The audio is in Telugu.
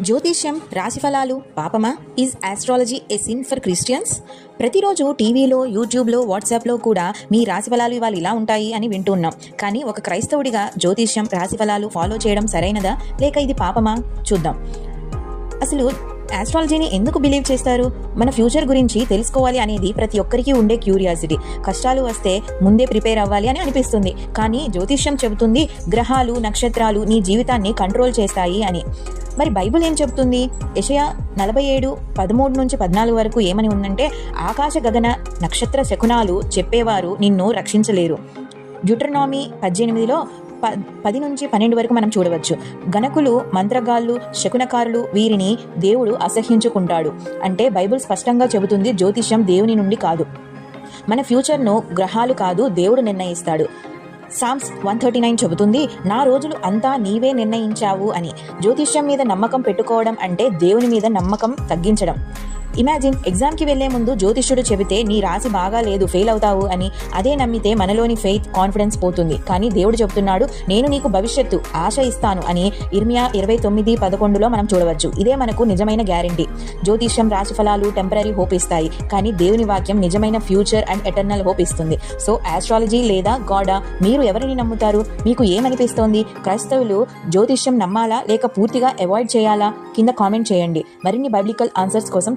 జ్యోతిష్యం రాశిఫలాలు పాపమా? Is astrology a sin for Christians ప్రతిరోజు టీవీలో యూట్యూబ్లో వాట్సాప్లో కూడా మీ రాశిఫలాలు ఇవాళ ఇలా ఉంటాయి అని వింటున్నాం. కానీ ఒక క్రైస్తవుడిగా జ్యోతిష్యం రాశిఫలాలు ఫాలో చేయడం సరైనదా? లేక ఇది పాపమా? చూద్దాం. అసలు ఆస్ట్రాలజీని ఎందుకు బిలీవ్ చేస్తారు? మన ఫ్యూచర్ గురించి తెలుసుకోవాలి అనేది ప్రతి ఒక్కరికి ఉండే క్యూరియాసిటీ కష్టాలు వస్తే ముందే ప్రిపేర్ అవ్వాలి అని అనిపిస్తుంది. కానీ జ్యోతిష్యం చెబుతుంది గ్రహాలు నక్షత్రాలు నీ జీవితాన్ని కంట్రోల్ చేస్తాయి అని. మరి బైబిల్ ఏం చెబుతుంది యషయా నలభై ఏడు పదమూడు నుంచి పద్నాలుగు వరకు ఏమని ఉందంటే ఆకాశ గగన నక్షత్ర శకునాలు చెప్పేవారు నిన్ను రక్షించలేరు. డ్యూట్రనామీ పద్దెనిమిదిలో ప పది నుంచి పన్నెండు వరకు మనం చూడవచ్చు. గణకులు మంత్రగాళ్ళు శకునకారులు వీరిని దేవుడు అసహ్యించుకుంటాడు. అంటే బైబిల్ స్పష్టంగా చెబుతుంది జ్యోతిష్యం దేవుని నుండి కాదు. మన ఫ్యూచర్ను గ్రహాలు కాదు దేవుడు నిర్ణయిస్తాడు. సామ్స్ వన్ థర్టీ నైన్ చెబుతుంది నా రోజులు అంతా నీవే నిర్ణయించావు అని. జ్యోతిష్యం మీద నమ్మకం పెట్టుకోవడం అంటే దేవుని మీద నమ్మకం తగ్గించడం. ఇమాజిన్ ఎగ్జామ్కి వెళ్ళే ముందు జ్యోతిష్యుడు చెబితే నీ రాశి బాగా లేదు ఫెయిల్ అవుతావు అని అదే నమ్మితే మనలోని ఫెయిత్ కాన్ఫిడెన్స్ పోతుంది. కానీ దేవుడు చెబుతున్నాడు నేను నీకు భవిష్యత్తు ఆశ ఇస్తాను అని ఇర్మియా ఇరవై తొమ్మిది పదకొండులో మనం చూడవచ్చు. ఇదే మనకు నిజమైన గ్యారంటీ జ్యోతిష్యం రాశిఫలాలు టెంపరీ హోప్ ఇస్తాయి. కానీ దేవుని వాక్యం నిజమైన ఫ్యూచర్ అండ్ ఎటర్నల్ హోప్ ఇస్తుంది. సో ఆస్ట్రాలజీ లేదా గాడా మీరు ఎవరిని నమ్ముతారు? మీకు ఏమనిపిస్తోంది? క్రైస్తవులు జ్యోతిష్యం నమ్మాలా? లేక పూర్తిగా అవాయిడ్ చేయాలా? కింద కామెంట్ చేయండి. మరిన్ని బైబిలికల్ ఆన్సర్స్ కోసం